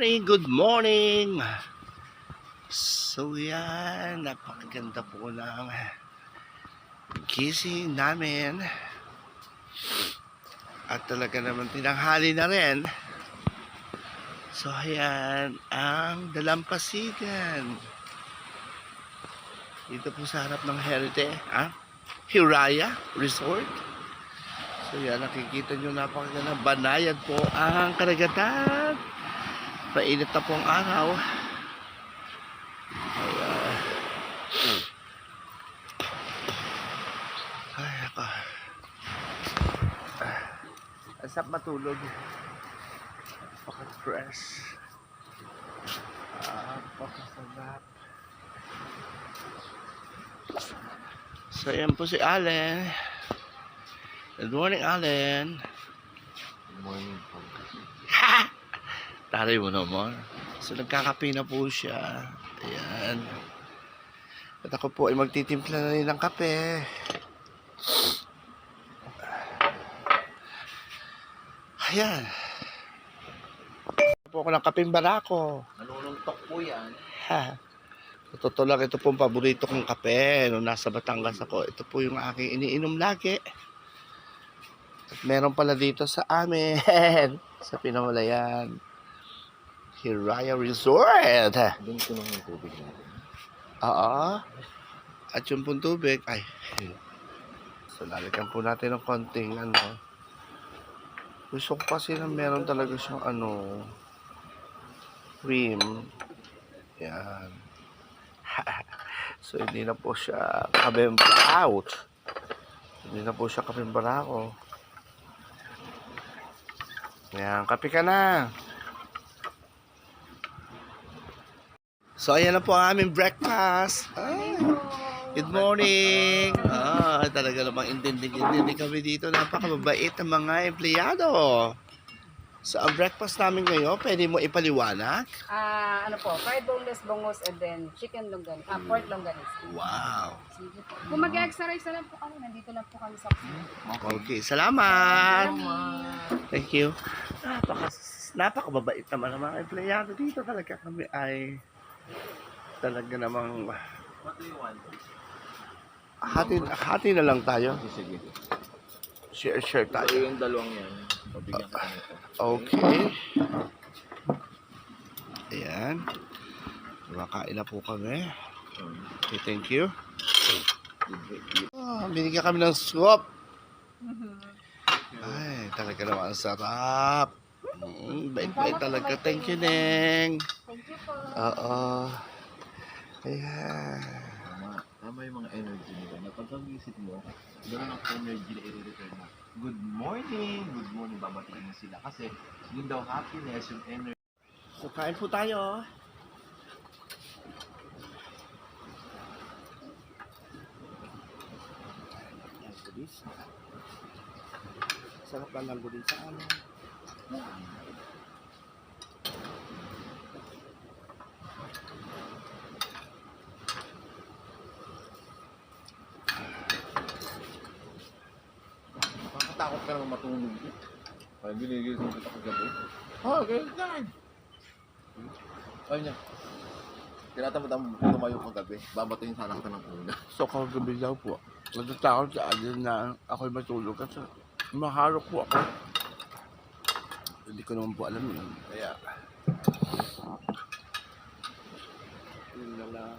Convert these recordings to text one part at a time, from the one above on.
morning, good morning. So yan, napakaganda po ng gising namin. At talaga naman tinanghali na rin. So ayan, ang dalampasigan. Dito po sa harap ng Herite, ah? Hiraya Resort. So yan, nakikita nyo napakaganda. Banayad po ang karagatan. Painit na po ang araw. Ayan. Ay, ako. Asap matulog. Napaka-fresh. Napakasarap. So, yan po si Allen. Good morning, Allen. Good morning! Taray mo naman. So, nagkakape na po siya. Ayan. At ako po ay magtitimpla na rin ng kape. Ayan. po ako ng kapeng barako. Nanununtok po yan. Ha. Totoo lang, ito po ang paborito kong kape. Nung nasa Batangas ako, ito po yung aking iniinom lagi. At meron pala dito sa amin. sa Pinamalayan. Hiraya Resort. Doon ko naman yung tubig natin. Oo. At yung pong tubig, ay. So, lalagyan po natin ng konting ano. Gusto ko kasi na meron talaga siyang ano, cream. Yan. so, hindi na po siya kabembra. Ouch! Hindi na po siya kabembra ako. Yan, kape ka na. So, ayan na po ang aming breakfast. Ay, good morning. Ah, talaga namang intindi-intindi kami dito. Napakababait ng mga empleyado. So, ang breakfast namin ngayon, pwede mo ipaliwanag? Ah, ano po, fried boneless bongos and then chicken longgan, ah, pork longganisa. Wow. Sige po. Kung mag-extra rice na lang po kami, nandito lang po kami sa Okay, salamat. Thank you. Napaka, napakababait naman ang mga empleyado dito. Talaga kami ay talaga namang hati, hati na lang tayo. Sige, sige. Share, share tayo. yung dalawang yan. Pabigyan ka nito. Okay. Ayan. Kumakain na po kami. Okay, thank you. Oh, binigyan kami ng soup. Ay, talaga naman ang sarap. Mm, bait-bait talaga. Thank you, Neng. Thank you po. Oo. Ayan. Tama. Tama yung mga energy nila. Na pagkagisip mo, gano'n ang energy na i-return mo. Good morning! Good morning, babatiin mo sila. Kasi yun daw happiness, yung energy. So, kain po tayo. Sarap lang lang din sa ano. Nakakatakot ka naman matulog. Parang ginigising kita kagabi. Oh, okay, fine. Ayun niya. Tinatamad ang tumayo kagabi. Babatuin sana kita ng una. So, kagabi daw po. Natatakot sa alin na ako'y matulog kasi maharap po ako. Hindi ko naman po alam yun. Kaya, yun na lang.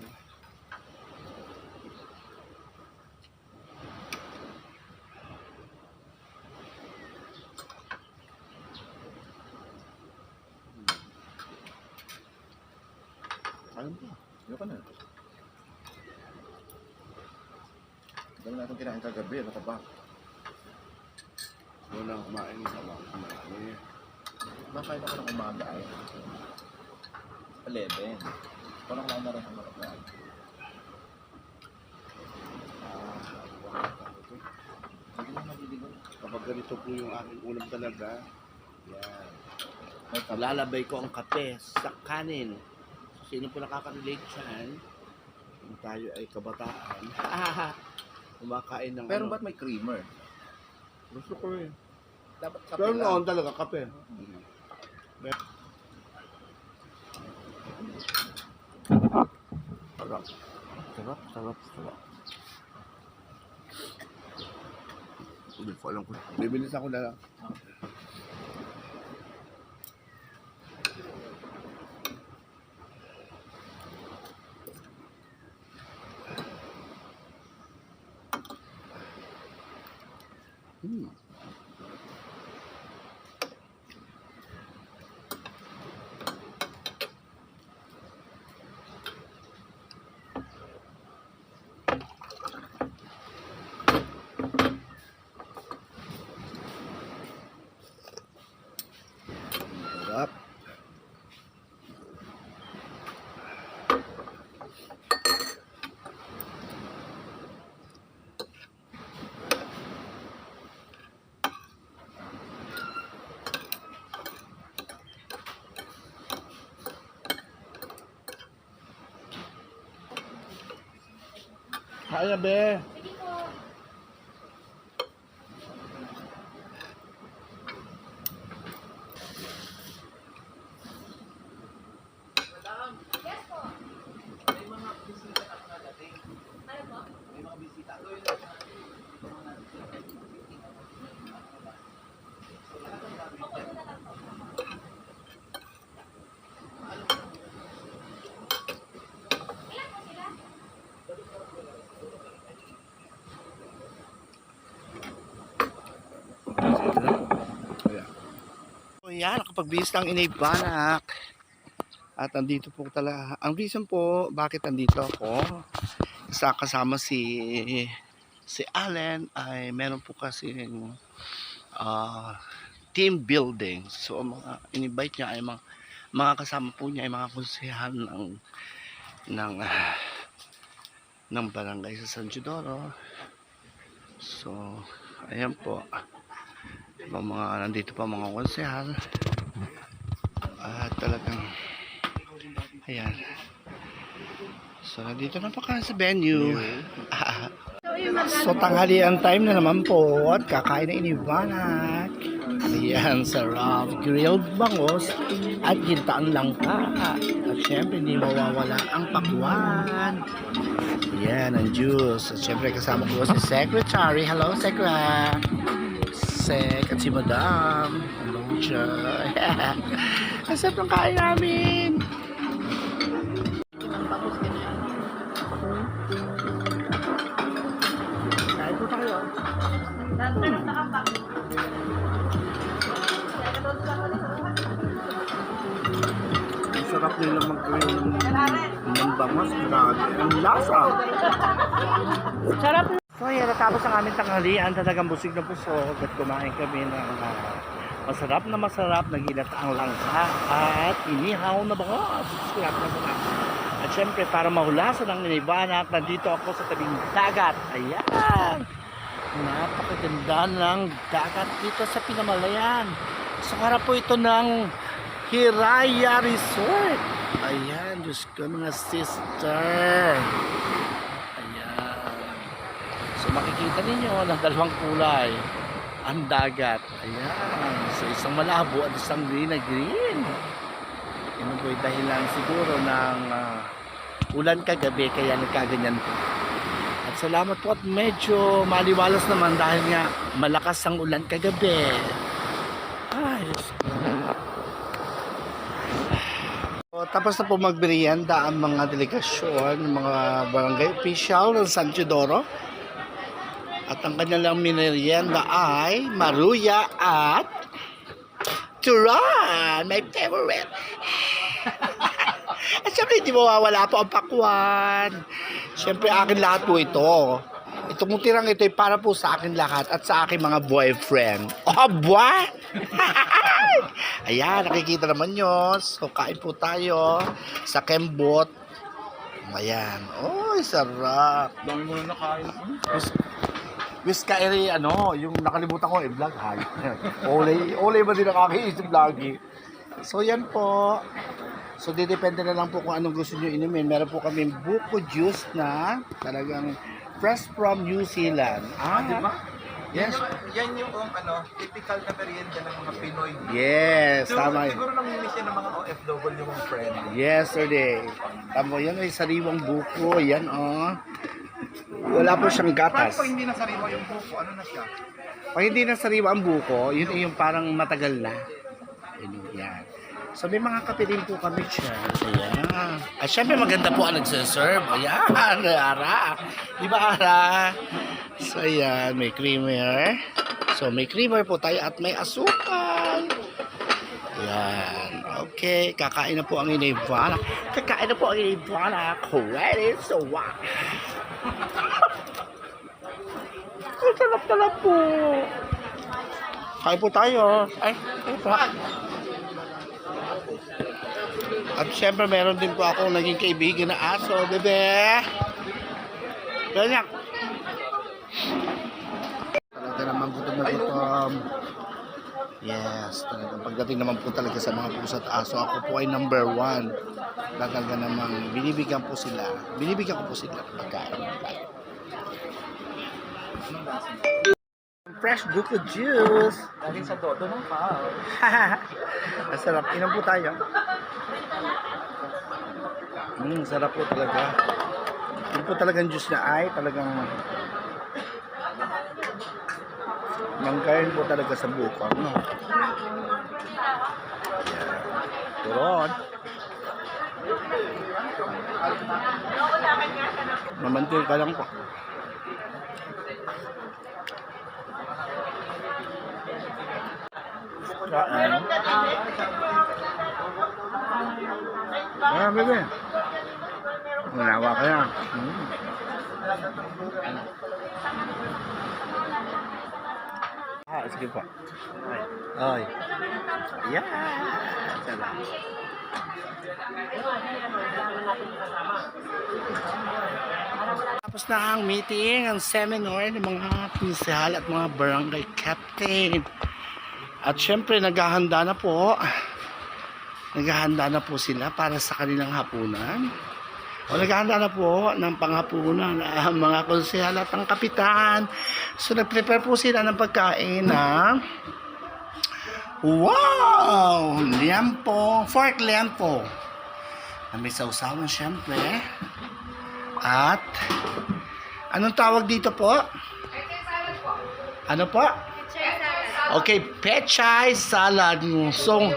Ayun pa. Ayun ka na. Dami natin kinain kagabi. Ano ka ba? Doon lang kumain mga kumain. Nakain ako ng umaga ay. 11. Parang kumain na rin ako ng umaga. Hindi mo nabibigyan. Kapag ganito po yung aking ulam talaga, yan. Lalabay ko ang kape sa kanin. So, sino po nakaka-relate dyan? Kung tayo ay kabataan. Kumakain ng Pero ano. ba't may creamer? Gusto ko rin. Dapat kape Pero lang. noon talaga kape. Sarap. Sarap, sarap, sarap. Hindi ko alam ko. Bibilis ako na lang. Kaya be. Ayan. Yan, nakapagbihis ng inaybanak. At andito po talaga. Ang reason po, bakit andito ako, sa kasama si si Allen ay meron po kasi ah, team building. So mga in-invite niya ay mga, mga kasama po niya ay mga konsehan ng ng ah, ng barangay sa San Isidoro. So, ayan po mga, mga nandito pa mga konsehal. At talagang ayan. So nandito na pa sa venue. So tanghalian time na naman po. At kakain na inibanak ayan sarap grilled bangos. At gintaang langka at syempre hindi mawawala ang pakwan. Ayan ang juice. At syempre kasama ko si secretary. Hello secretary Sek at si Madam. Hello, Joy. Ang sarap ng kain namin. Kain po tayo. Ang sarap nila mag-grill ng bangos. Grabe. Ang lasa. Sarap So yan, natapos ang aming tanghalian, talagang busig na busog at kumain kami ng ah, masarap na masarap na ginataang langka at inihaw na bangos. Sarap na sarap. At syempre, para mahulasan ang ninibanak, nandito ako sa tabing dagat. Ayan! Napakaganda ng dagat dito sa Pinamalayan. Sa harap po ito ng Hiraya Resort. Ayan, Diyos ko mga sister. Makikita ninyo ng dalawang kulay. Ang dagat. Ayan. So isang malabo at isang green na green. Yan po dahilan siguro ng ah, ulan kagabi kaya nagkaganyan po. At salamat po at medyo maliwalas naman dahil nga malakas ang ulan kagabi. Ay. So, tapos na po magmerienda ang mga delegasyon, mga barangay official ng San Teodoro. At ang kanilang minerienda ay maruya at turan, my favorite. at syempre hindi mawawala po ang pakwan. Syempre akin lahat po ito. Itong tirang ito ay para po sa akin lahat at sa aking mga boyfriend. Oh, buwa! Ayan, nakikita naman nyo. So, kain po tayo sa Kembot. Ayan. Oh, sarap. Dami mo na nakain. Wish ka eri, ano, yung nakalimutan ko, i-vlog, hay. Olay, olay ba din nakakaisip lagi? So, yan po. So, didepende na lang po kung anong gusto nyo inumin. Meron po kami buko juice na talagang fresh from New Zealand. Ah, di ba? Yes. Yan yung um, ano, typical na merienda ng mga Pinoy. Yes, Siguro, tama siguro namimiss yan ng mga OFW mong friend. Yesterday. Tamo, yan ay sariwang buko. Yan, oh. Wala po siyang gatas. Paano hindi na sariwa yung buko? Ano na siya? Pag hindi na sariwa ang buko, yun ay yung parang matagal na. Yun, yan. So may mga kape din po kami dyan. Ayan. At syempre maganda po ang nagsiserve. Ayan, Ara. Di ba Ara? So ayan, may creamer. So may creamer po tayo at may asukal. Ayan. Okay, kakain na po ang inibana. Kakain na po ang inibana. Ready? So wow. Ang sarap-sarap po. Kain po tayo. Ay, ay po. At syempre meron din po ako naging kaibigan na aso, bebe. Ganyan. Talaga naman gutom na gutom. Yes, talagang pagdating naman po talaga sa mga pusa at aso, ako po ay number one. Talaga namang binibigyan po sila. Binibigyan ko po sila ng pagkain. Fresh buko juice. Galing sa Dodo ng Pao. Ang sarap. Inom po tayo. Mm, sarap po talaga. Yung po talagang juice na ay talagang mangkain po talaga sa buko. No? Turon. Mamantil ka lang po. Ah, bebe. Malawa ka yan. Mm. Ah, sige po. Ay. Yeah. Salamat. Tapos na ang meeting, ang seminar ng mga pinsihal at mga barangay captain. At syempre, naghahanda na po. Naghahanda na po sila para sa kanilang hapunan. O naghahanda na po ng panghapunan ang mga konsehal at ang kapitan. So nag-prepare po sila ng pagkain na Wow! Liampo, fork liampo. Na may sausawan syempre. At anong tawag dito po? Ano po? Okay, pechay salad. So,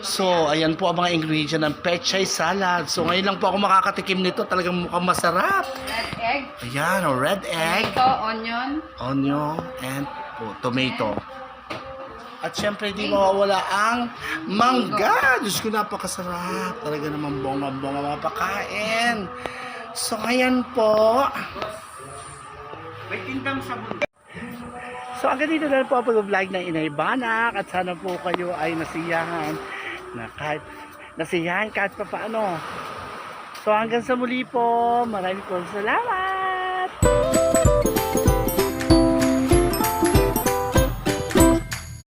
so, ayan po ang mga ingredient ng pechay salad. So, ngayon lang po ako makakatikim nito. Talagang mukhang masarap. Red egg, Ayan, oh, red egg, tomato, onion, onion, and oh, tomato. At syempre, di mawawala ang mangga. Diyos ko, napakasarap. Talaga naman bongga-bongga mga pakain. So, ngayon po. May tindang sabon. So hanggang dito na po ang pag-vlog ng Inay Banak at sana po kayo ay nasiyahan na kahit nasiyahan kahit pa paano. So hanggang sa muli po, maraming po salamat!